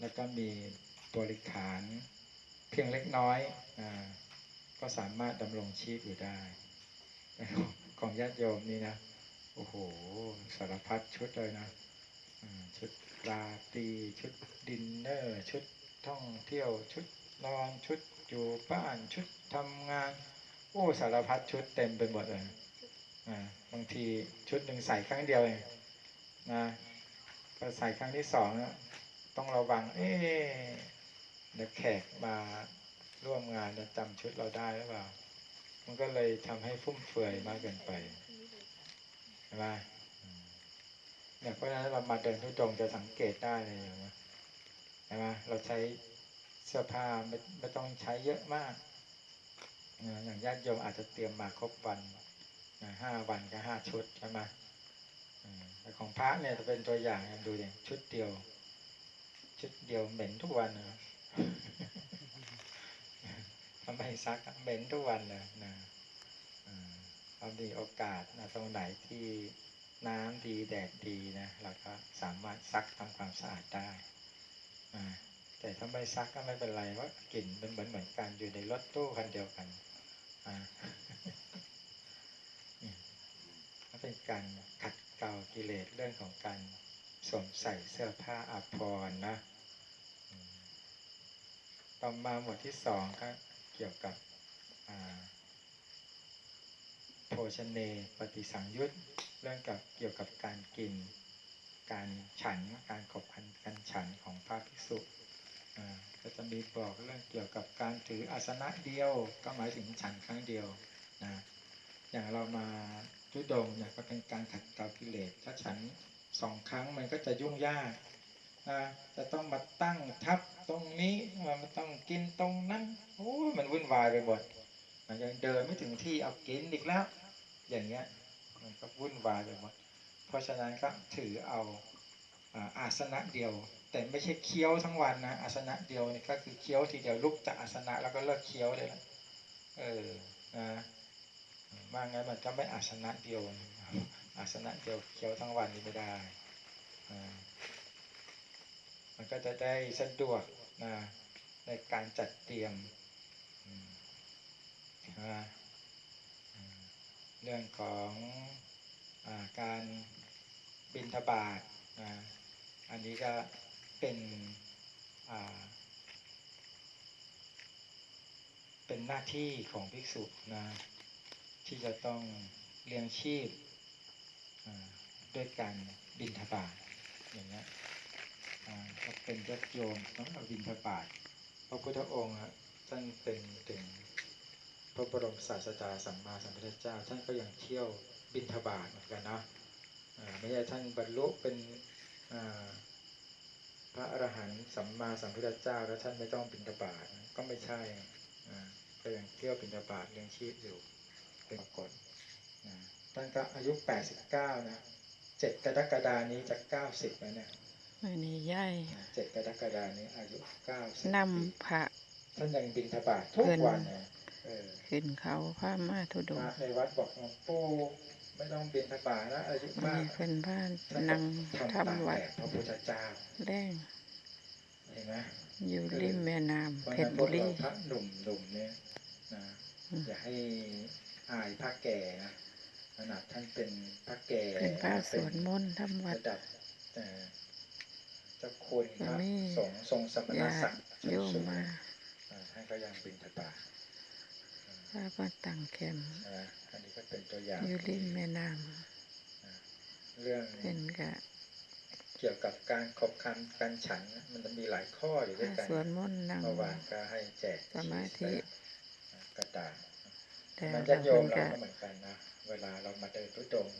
แล้วก็มีบริขารเพียงเล็กน้อยอก็สามารถดำรงชีพอยู่ได้ของญาติโยมนี่นะ โอ้โห สารพัดชุดเลยนะชุดราตรีชุดดินเนอร์ ชุดท่องเที่ยวชุดนอนชุดอยู่บ้านชุดทำงาน โอ้สารพัดชุดเต็มไปหมดเลยบางทีชุดหนึ่งใส่ครั้งเดียวเองนะพอใส่ครั้งที่สองนะ ต้องระวัง เอ๊ะเดี๋ยวแขกมาร่วมงานจะจำชุดเราได้หรือเปล่า มันก็เลยทำให้ฟุ่มเฟือยมากเกินไปใช่ไหมเนี่ยเพราะฉะนั้นเรามาเดินทุดงค์จะสังเกตได้เลยอย่างว่าใช่ไหมเราใช้เสื้อผ้าไม่ไม่ต้องใช้เยอะมากอย่างญาติโยมอาจจะเตรียมมาครบวันห้าวันก็ห้าชุดใช่ไหมแต่ของพระเนี่ยจะเป็นตัวอย่างนะดูดิชุดเดียว ชุดเดียวเหม็นทุกวันนะทำไมซักเหม็นทุกวันเลยนะอืมเรามีโอกาสนะตรงไหนที่น้ำดีแดดดีนะเราก็สามารถซักทำความสะอาดได้อแต่ถ้าไม่ซักก็ไม่เป็นไรเพรากลิ่นมันเหมือนเหมือนกันอยู่ในรถตู้คันเดียวกันอ่านี่ก็เป็นการขัดเกลากิเลสเรื่องของการสวมใส่เสื้อผ้าอาภรณ์นะ ต่อมาหมวดที่สองก็เกี่ยวกับโภชเนปฏิสังยุตเรื่องกับเกี่ยวกับการกิน การฉันการขบคันการฉันของพระภิกษุก็จะมีบอกเรื่องเกี่ยวกับการถืออาสนะเดียว ก็หมายถึงฉันครั้งเดียวนะอย่างเรามาทุดงเนี่ยก็เป็นการขัดเกลากิเลสถ้าฉันสองครั้งมันก็จะยุ่งยาก นะจะต้องมาตั้งทับตรงนี้มันต้องกินตรงนั้นโอ้มันวุ่นวายไปหมดมันยังเดินไม่ถึงที่เอากินอีกแล้ว อย่างเงี้ยมันก็วุ่นวายไปหมดเพราะฉะนั้นก็ถือเอาอาสนะเดียว แต่ไม่ใช่เคี้ยวทั้งวันนะอาสนะเดียวนี่ก็คือเคี้ยวทีเดียวลุกจากอาสนะแล้วก็เลิกเคี้ยวเลยละเออนะมางั้นมันจะไม่อาสนะเดียวอาสนะเดียวเคี้ยวทั้งวันนี่ไม่ได้อ่า มันก็จะได้สะดวกนะในการจัดเตรียมนะเรื่องของอการบินทบาทนะอันนี้ก็เป็นเป็นหน้าที่ของภิกษุนะที่จะต้องเลี้ยงชีพด้วยการบินทบาทอย่างนี้ ก็เป็นยอดโยมต้องเอาบินทบาทพระพุทธองค์ท่านเป็นถึงพระบรมศาสดาสัมมาสัมพุทธเจ้า ท่านก็ยังเที่ยวบิณฑบาตเหมือนกันนะไม่ใช่ท่านบรรลุเป็นพระอรหันต์สัมมาสัมพุทธเจ้า แล้วท่านไม่ต้องบิณฑบาตก็ไม่ใช่ก็ยังเที่ยวบิณฑบาตเลี้ยงชีพอยู่เป็นกฏนะท่านก็อายุ 89นะเจ็ดกรกฎานี้จะ90แล้วเนี่ย มื่อนี้ย่ายนะเจ็ดกรกฎานี้อายุ90นำพระ ท่านยังบิณฑบาตทุกวันนะเออขึ้นเขาพามาทุดพงระในวัดบอกหลวงปู่ไม่ต้องบินทบาทนะอายุมีมากเพิ่นบ้านแล้วก็นั่งทำตามทำวัแบดบพระพุทธเจ้าแรงเห็นไหม อยู่ริมแม่น้เพำราะเพฉะชนั้นรพบุวกรีเราพระหนุ่มหนุ่มๆเนี่ยนะอืมอย่าให้อายพระแก่นะขนาดท่านเป็นพระแก่เป็นพระสวดมนต์ทำวัด ระดับเอ่อเจ้าคุณพระมีสงฆ์ทรงสมณญาศักติดิ์โยมสูงๆมาอ่าท่านก็ยังบินทบาทพามาตั้งแคมป์นะอันนี้ก็เป็นตัวอย่างอยู่ริมแม่น้เรื่องำเพิ่นก็เกี่ยวกับการขบคันการฉันนะมันจะมีหลายข้ออยู่ด้วยพากันสวดมนต์นั่งเมื่อวานก็ให้แจกสมาธิชีสไปกระดาษแต่มันเราญาติโยเพิ่มนเราก็ก็เหมือนกันนะ เวลาเรามาเดินทุดงค์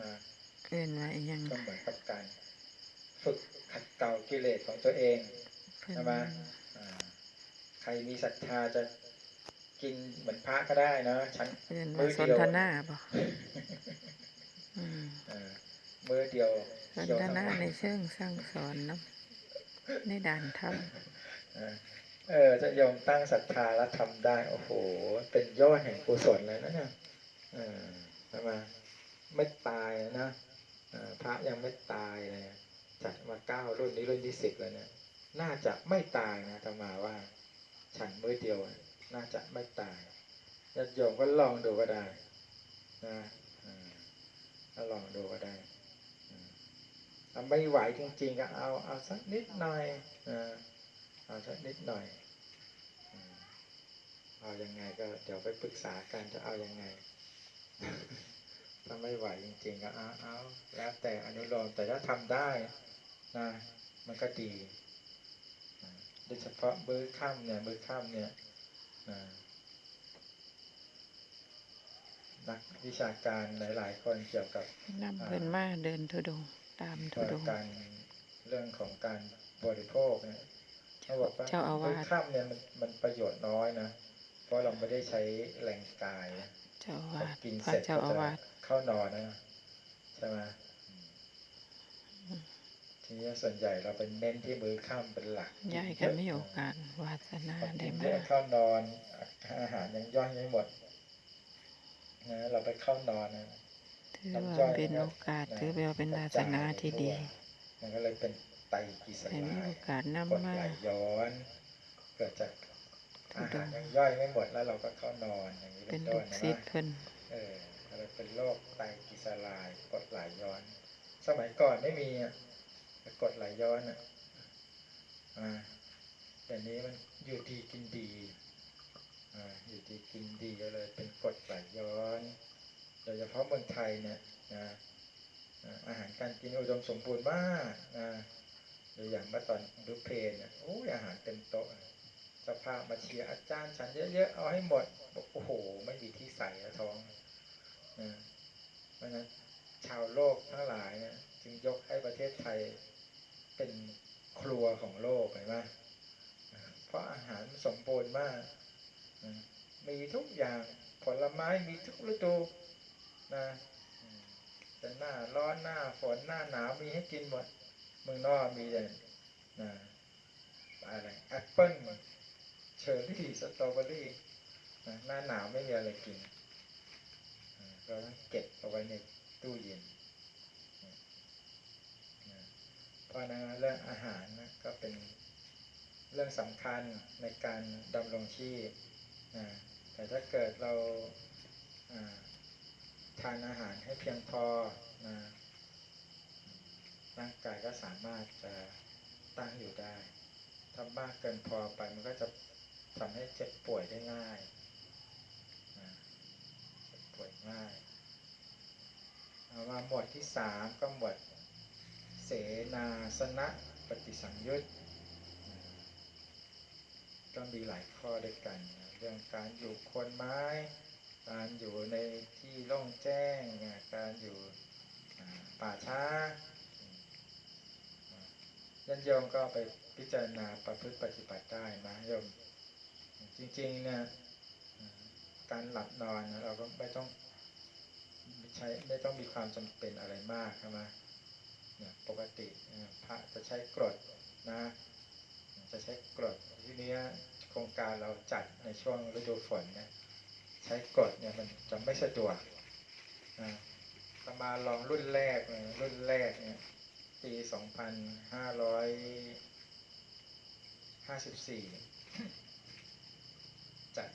นะเอิ้นว่าอิหยังก็เหมือนกับการ ฝึกขัดเกลากิเลสของตัวเองเพิ่นใช่ไหมอ่าใครมีศรัทธาจะกินเหมือนพระก็ได้นะฉันเอิ้นมื้ว่าอสเดีนยวทนาบ่อืมอ่ามือเดียวสนเคี้ยวททั้งนาวันในเชิงสั่งสอนเนาะในด่านธรรมเออเออจะโยมตั้งศรัทธาแล้วทำได้ โอ้โห เป็นยอดแห่งกุศลเลยนะเนี่ยเออใช่ไหมไม่ตายนะเออพระยังไม่ตายเลย จัดมาเก้ารุ่นนี้รุ่นที่สิบแล้วเนี่ย น่าจะไม่ตายนะธรรมาว่า ฉันมือเดียวน่าจะไม่ตายญาติโยมก็ลองดูก็ได้นะก็ลองดูก็ได้ถ้าไม่ไหวจริงๆก็เอาเอาสักนิดหน่อยเอาสักนิดหน่อยเอายังไงก็เดี๋ยวไปปรึกษากันจะเอายังไง ถ้าไม่ไหวจริงๆก็เอาเอาแล้วแต่อนุโลมแต่ถ้าทำได้นะมันก็ดีนะโดยเฉพาะมือค่ำเนี่ยมือค่ำเนี่ยนะนักวิชาการหลาย ๆ คนเกี่ยวกับนำเพิ่นมาเดินทุดงค์ตามทุดงค์การเรื่องของการบริโภคเนี่ยเขาบอกว่าเจ้าอาวาสมื้อค่ำเนี่ยมันมันประโยชน์น้อยนะ เพราะเราไม่ได้ใช้แรงกายนะเจ้าอาพอวาสกินพระเสร็จเจ้าก็อาจะวาสเข้านอนนะใช่ไหมทีนี้ส่วนใหญ่เราเป็นเน้นที่มื้อค่ำเป็นหลักยายก็มีโอกาสวาสนาพอได้กินมาเยอะเข้านอนอาหารยังย่อยไม่หมดนะเราไปเข้านอนนะถือว่าเป็นโอกาสถือว่าเป็นวาสนาที่ดี มันก็เลยเป็นไตกิสให้มีลายโอกาสกนำดมาไหลย้อน เกิดจากทุ อาดหารงค์ยังย่อยไม่หมดแล้วเราก็เข้านอนอย่างนี้เป็เป็นนลูต้นกนะศิษย์เพิ่นเอออะไรเป็นโรคไตกิสลายกดไหลย้อน สมัยก่อนไม่มีอะแต่กดไหลย้อนอะอ่าแต่นี้มันอยู่ดีกินดีอ่าอยู่ดีกินดีก็เลยเป็นกรดไหลย้อนโดยเฉพาะเมืองไทยเนี่ยนะอ่าอาหารการกินอุดมสมบูรณ์มากนะโดยอย่างเมื่อตอนดูเพลนเนี่ยโอ้ยอาหารเต็มโต๊ะ สภาพมาเชียร์อาจารย์ฉันเยอะๆ เอาให้หมดบอกโอ้โห ไม่มีที่ใส่ท้องนะเพราะฉะนั้นชาวโลกทั้งหลายเนี่ยจึงยกให้ประเทศไทยเป็นครัวของโลกเห็นไหมเพราะอาหารสมบูรณ์มากนะมีทุกอย่างผลไม้มีทุกฤดูนะจะหน้าร้อนหน้าฝนหน้าหนาวมีให้กินหมดเมืองนอกมีแต่นะอะไรแอปเปิ้ล อร์รี่สตรอเบอรี่หน้าหนาวไม่มีอะไรกินเราต้องเก็บเอาไว้ในตู้เย็นเพราะนั้นเรื่องอาหารนะก็เป็นเรื่องสำคัญในการดำรงชีพนะแต่ถ้าเกิดเราอ่าทานอาหารให้เพียงพอนะร่างกายก็สามารถจะตั้งอยู่ได้ ถ้ามากเกินพอไปมันก็จะ ทำให้เจ็บป่วยได้ง่ายเจ็บป่วยง่ายามาหมวดที่สามก็หมวดเสนาสนะปฏิสังยุตก็มีหลายข้อด้วยกัน เรื่องการอยู่คนไม้ การอยู่ในที่โล่งแจ้ง การอยู่ป่าช้ายันโยมก็ไปพิจารณาประพฤติปฏิบัติได้นะโยม จริงๆเนี่ยการหลับนอนนะเราก็ไม่ต้องใช้ไม่ต้องมีความจำเป็นอะไรมากใช่ไหมเนี่ยปกติพระจะใช้กรดนะจะใช้กรดทีเนี้โครงการเราจัดในช่วงฤดูฝนเนี่ยใช้กรดเนี่ยมันจะไม่สะดวกนะประมาณลองรุ่นแรกเลยรุ่นแรกเนี่ยปี2554 จัด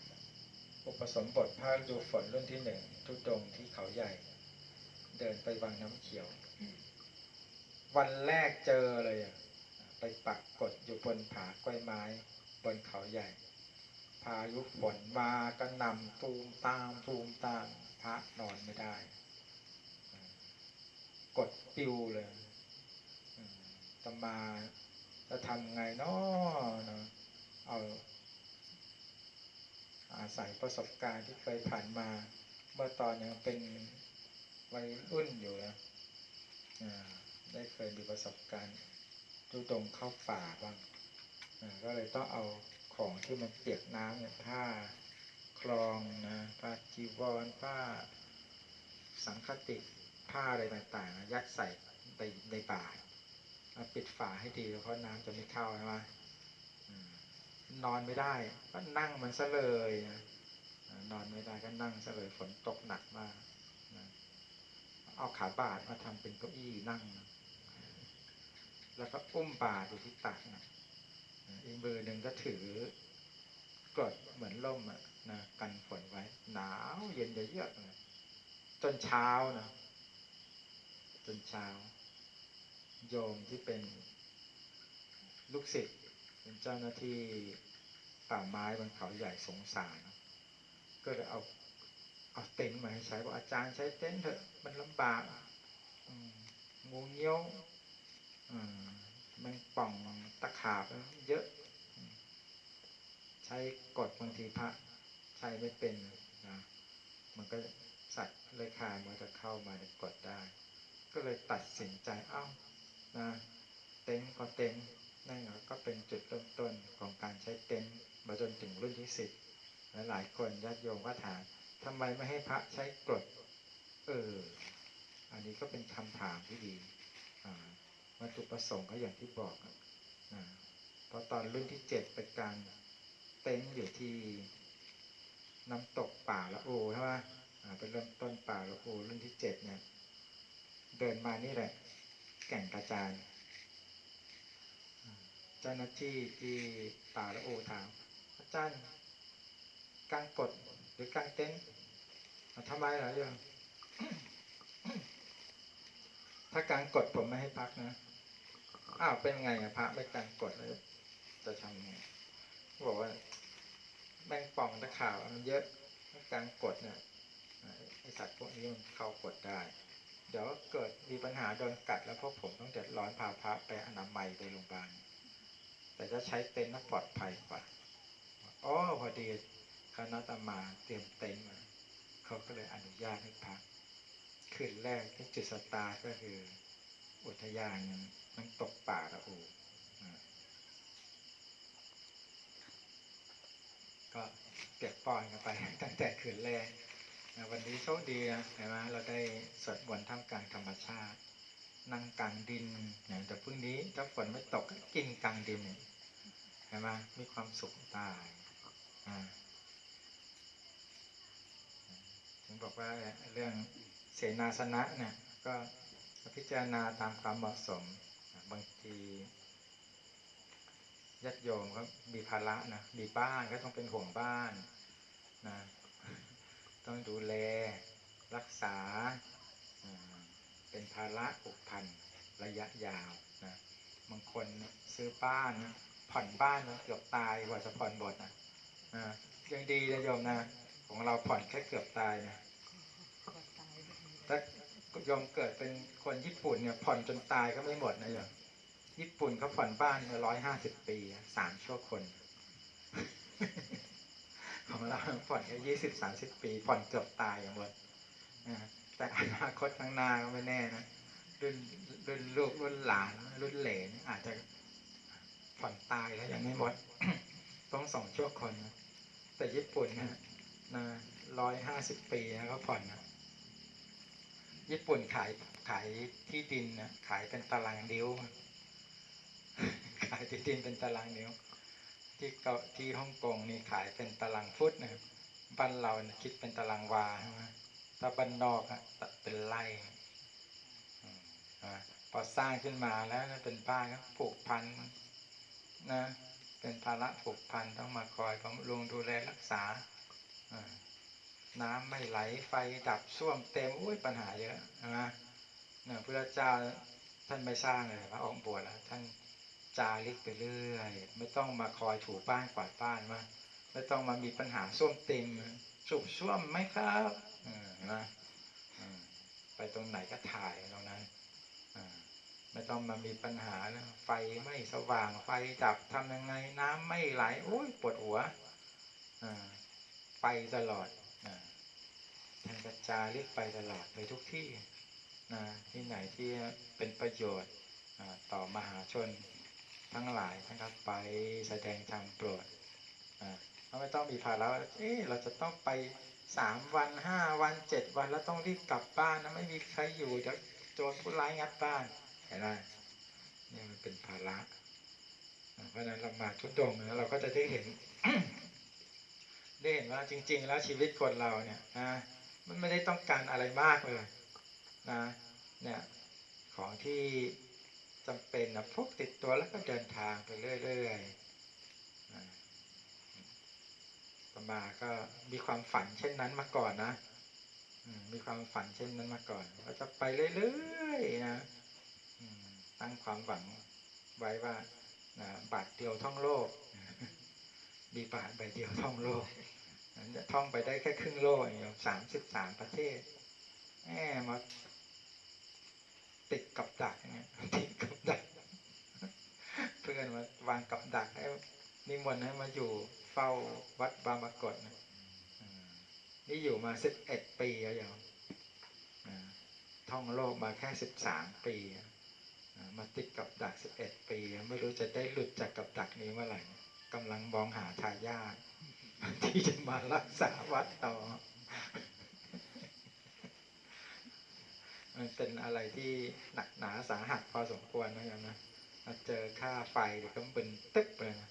อุปสมบทภาคดูฝนรุ่นที่หนึ่งทุดงที่เขาใหญ่ เดินไปวังน้ำเขียว วันแรกเจอเลยอะไปปักกดอยู่บนผากล้วยไม้ บนเขาใหญ่ พายุฝนมาก็นำตูมตามตูมตามพระนอนไม่ได้ กดปิวเลยอืมตมาจะทำไงเนาะเอา อาศัยประสบการณ์ที่เคยผ่านมาเมื่อตอนยังเป็นวัยรุ่นอยู่นะได้เคยมีประสบการณ์ดูตรงเข้าป่าบ้างก็เลยต้องเอาของที่มันเปียกน้ำเนี่ยผ้าคลองนะผ้าจีวรผ้าสังคติผ้าอะไรต่างๆนะยัดใส่ในในบาตรเอาปิดฝาให้ดีเพราะน้ำจะไม่เข้าใช่ไหม นอนไม่ได้ ก็นั่งมันซะเลยนะอ่านอนไม่ได้ก็นั่งซะเลยฝนตกหนักมากนะเอาขาบาดมาทำเป็นเก้าอี้นั่งนะแล้วก็อุ้มบาดอยู่ที่ตักนะอีกมือหนึ่งก็ถือกรดเหมือนล่มอะนะกันฝนไว้ หนาวเย็นเยือกเลยจนเช้านะจนเช้า โยมที่เป็นลูกศิษย์ เป็นเจ้าหน้าที่ป่าไม้บนเขาใหญ่สงสาร ก็เลยเอาเอาเต็นท์มาให้ใช้บอกอาจารย์ใช้เต็นท์เถอะมันลำบากงูเงี้ยวมันป่องตะขาบเยอะ ใช้กดบางทีพระใช้ไม่เป็นนะมันก็สัตว์เลยคานมันจะเข้ามาในกดได้ ก็เลยตัดสินใจเอ้านะเต็นท์ก็เต็นท์ นั่นก็เป็นจุดเริ่มต้นของการใช้เต็นท์มาจนถึงรุ่นที่สิบและหลายคนญาติโยมก็ถามทำไมไม่ให้พระใช้กรดเอออันนี้ก็เป็นคำถามที่ดีอ่าวัตถุประสงค์ก็อย่างที่บอกอะเพราะตอนรุ่นที่เจ็ดเป็นการเต็นท์อยู่ที่น้ำตกป่าละโอใช่ไหมเป็นเริ่มต้นป่าละโอรุ่นที่เจ็ดเนี่ยเดินมานี่แหละ แก่งกระจาน เจ้าหน้าที่ที่ป่าละโอถามอาจารย์กางกดหรือกางเต็นท์อะทำไมเหรอโยมถ้ากางกดผมไม่ให้พักนะอ้าวเป็นไงอะพระไม่กางกดแล้วจะทำไงบอกว่าแมงป่องตะข่าวมันเยอะถ้ากางกดเนี่ยไอสัตว์พวกนี้มันเข้ากดได้ เดี๋ยวเกิดมีปัญหาโดนกัดแล้วพวกผมต้องเดือดร้อนพาพระไปอนามัยไปโรงพยาบาล แต่จะใช้เต็นท์น่ะปลอดภัยกว่าอ๋อพอดีคณะตมาเตรียมเต็นท์มาเขาก็เลยอนุญาตให้พักคืนแรกที่จุดสตาร์ก็คือ อุทยานมันำตกป่าละอูก็เก็บปอนกันไปตั้งแต่คืนแรกวันนี้โชคดีนะเห็นไหมเราได้สวดมนต์ท่ามกลางธรรมชาติ นั่งกลางดินนะแต่พรุ่งนี้ถ้าฝนไม่ตกก็กินกลางดินเนี่ยใช่ไหมมีความสุขตายอ่าถึงบอกว่าเรื่องเสนาสนะเนี่ยก็พิจารณาตามความเหมาะสม บางทีญาติโยมก็มีภาระนะมีบ้านก็ต้องเป็นห่วงบ้านนะต้องดูแลรักษา เป็นภาระผูกพันระยะยาวนะบางคนซื้อบ้านนะผ่อนบ้านนะเกือบตายกว่าจะผ่อนหมดนะอ่ายังดีนะโยมนะ ของเราผ่อนแค่เกือบตายนะถ้าโยมเกิดเป็นคนญี่ปุ่นเนี่ยผ่อนจนตายก็ไม่หมดนะโยมญี่ปุ่นเขาผ่อนบ้านร้อยห้าสิบปีสามชั่วคน ของเราผ่อนแค่ยี่สิบสามสิบปี ผ่อนเกือบตายอย่างหมดอ่า แต่อนาคตข้างหน้าก็ไม่แน่นะรุ่นรุ่นลูกรุ่นหลานรุ่นเหลนอาจจะผ่อนตายแล้วยังไม่หมด ต้องสองชั่วคนนะแต่ญี่ปุ่นนะนะร้อยห้าสิบปีนะเขาผ่อนนะญี่ปุ่นขายขายที่ดินนะขายเป็นตารางนิ้ว ขายที่ดินเป็นตารางนิ้ว ที่เกาที่ฮ่องกงนี่ขายเป็นตารางฟุตนะบ้านเรานี่ยคิดเป็นตารางวาใช่ไหม ถ้าบ้านนอกอะเป็นไร่อ่าพอสร้างขึ้นมาแล้วนเป็นบ้านก็ผูกพันนะเป็นภาระผูกพันต้องมาคอยบำรุงดูแลรักษาอน้ำไม่ไหลไฟดับส้วมเต็มอุ้ยปัญหาเยอะนะเนี่ยพระเจ้าท่านไม่สร้างเลยพระองค์บวชแล้วท่านจาริกไปเรื่อย ไม่ต้องมาคอยถูบ้านกวาดบ้านมาไม่ต้องมามีปัญหาส้วมเต็ม สูบส้วมไหมครับนะไปตรงไหนก็ถ่ายตรงนั้นไม่ต้องมามีปัญหานะไฟไม่สว่างไฟดับทำยังไง น้ำไม่ไหลโอ้ยปวดหัวไปตลอดท่านกระจายเรียกไปตลอดไปทุกที่นะที่ไหนที่เป็นประโยชน์ต่อมหาชนทั้งหลายนะครับไปแสดงธรรมโปรด เราไม่ต้องมีภาระเอ๊ะเราจะต้องไปสามวันห้าวันเจ็ดวันแล้วต้องรีบกลับบ้านนะไม่มีใครอยู่เดี๋ยวโจรผู้ร้ายงัดบ้านเห็นไหมนี่มันเป็นภาระเพราะนั้นเรามาทุดงค์แล้วเราก็จะได้เห็น ได้เห็นว่าจริง ๆ แล้วชีวิตคนเราเนี่ยนะมันไม่ได้ต้องการอะไรมากเลยนะเนี่ยของที่จำเป็นนะพกติดตัวแล้วก็เดินทางไปเรื่อย ๆ มาก็มีความฝันเช่นนั้นมาก่อนนะมีความฝันเช่นนั้นมาก่อนว่าจะไปเรื่อยๆนะตั้งความหวังไว้ว่านะบาทเดียวท่องโลก มีบาทใบเดียวท่องโลกนั้นจะท่องไปได้แค่ครึ่งโลกอย่างสามสิบสามประเทศแหมมาติดกับดักเงี้ยติดกับดัก เพื่อนมาวางกับดักให้นิมนต์ให้มาอยู่ เฝ้าวัดบางปรากฏนะอืมนี่อยู่มาสิบเอ็ดปีแล้วอย่างอ่าท่องโลกมาแค่สิบสามปีอะอ่ามาติดกับดักสิบเอ็ดปี ไม่รู้จะได้หลุดจากกับดักนี้เมื่อไหร่กำลังมองหาทายาทที่จะมารักษาวัดต่อ มันเป็นอะไรที่หนักหนาสาหัสพอสมควรนะโยมนะมาเจอค่าไฟเดี๋ยวก็เป็นตึ๊บเลยนะ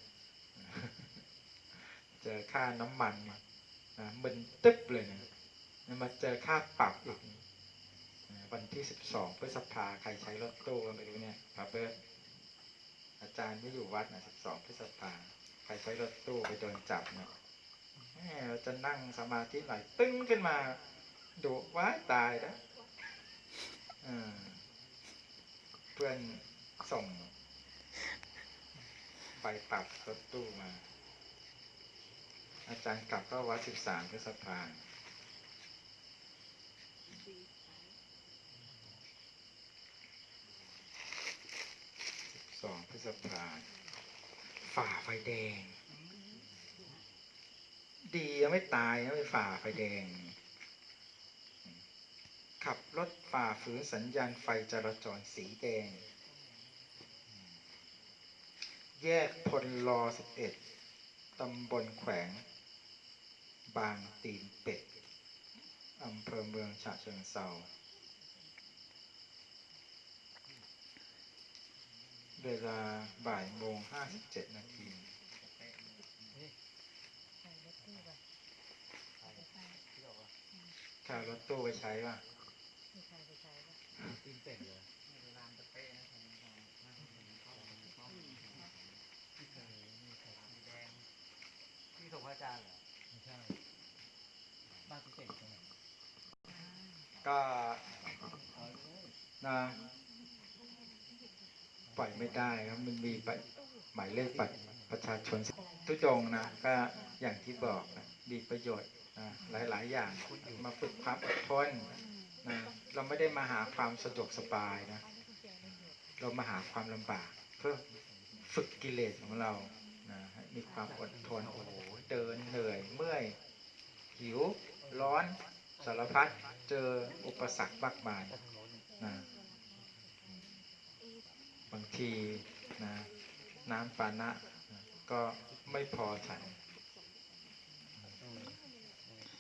เจอค่าน้ำมันเนี่ยนะมึนตึ๊บเลยนะมาเจอค่าปรับอีกวันที่สิบสองพฤษภาใครใช้รถตู้ก็ไม่รู้เนี่ยพาเบิร์อาจารย์ไม่อยู่วัดนะสิบสองพฤษภาใครใช้รถตู้ไปโดนจับเนี่ยเราจะนั่งสมาธิหน่อยตึ้งขึ้นมาดุว้ายตายแล้วเพื่อนส่ง ไปปรับรถตู้มา อาจารย์กลับก็วัดสิบสามพฤษภาสองพฤษภาฝ่าไฟแดง ดียังไม่ตายยังไม่ฝ่าไฟแดง ขับรถฝ่าฝืนสัญญาณไฟจราจรสีแดง แยกพลรอสิบเอ็ดตำบลแขวงางตีนเป็ด อำเภอเมืองฉะเชิงเซาเวลาบ่ายโมงห้าสิบเจ็ดนาทีค่ารถตู้ไปใช้ป่ะตีนเป็ดเลยพี่ส่งพระอาจารย์เหรอไม่ใช่ บ้านตีนเป็ดตรงไหนก็นะปล่อยไม่ได้ครับมันมีบัตรหมายเลขบัตรประชาชนทุดงนะก็อย่างที่บอกนะมีประโยชน์นะหลาย ๆ อย่างมาฝึกความอดทนนะเราไม่ได้มาหาความสะดวกสบายนะเรามาหาความลำบาก เพื่อฝึกกิเลสของเรานะให้มีความอดทนโอ้โหเดินเหนื่อยเมื่อยหิว ร้อนสารพัดเจออุปสรรคมากมายนะบางทีนะน้ำปานะนะก็ไม่พอฉัน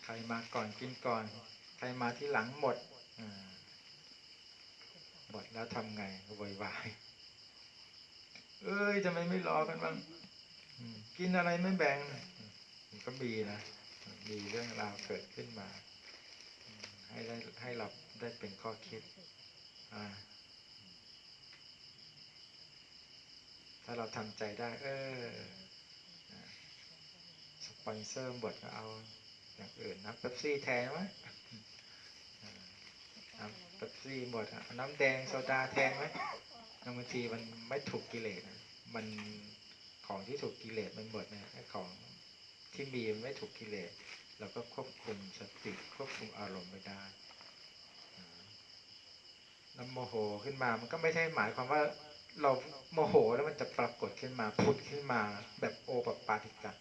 ใครมาก่อนกินก่อน ใครมาที่หลังหมดหมดแล้วทำไงโวยวาย เอ้ยทำไมไม่รอกันบ้างกินอะไรไม่แบ่งก็มีนะ มีเรื่องราวเกิดขึ้นมา ให้ได้ให้เราได้เป็นข้อคิด ถ้าเราทำใจได้ เออสปอนเซอร์หมดก็เอาอย่างอื่นนะเป๊ปซี่แทนไหมน้ำเป๊ปซี่หมดอะน้ำแดงโซดาแทนไหมบางทีมันไม่ถูกกิเลสมันของที่ถูกกิเลสมันหมดเนี่ยไอ้ของ ที่มีไม่ถูกกิเลสเราก็ควบคุมสติควบคุมอารมณ์ไม่ได้น้ำโมโหขึ้นมา มันก็ไม่ใช่หมายความว่าเราโมโหแล้วมันจะปรากฏขึ้นมาพุดขึ้นมา แบบโอปปาติกะ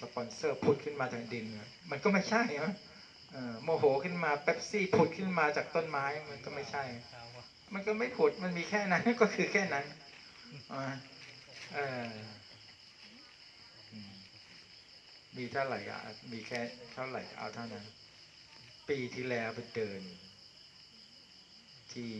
สปอนเซอร์พุดขึ้นมาจากดิน มันก็ไม่ใช่นะโมโหขึ้นมาเป๊ปซี่ผุดขึ้นมาจากต้นไม้มันก็ไม่ใช่ มันก็ไม่ผุดมันมีแค่นั้นก็คือแค่นั้นอ่าเออ มีเท่าไหร่ก็มีแค่เท่าไหร่เอาเท่านั้น ปีที่แล้วไปเดิน ที่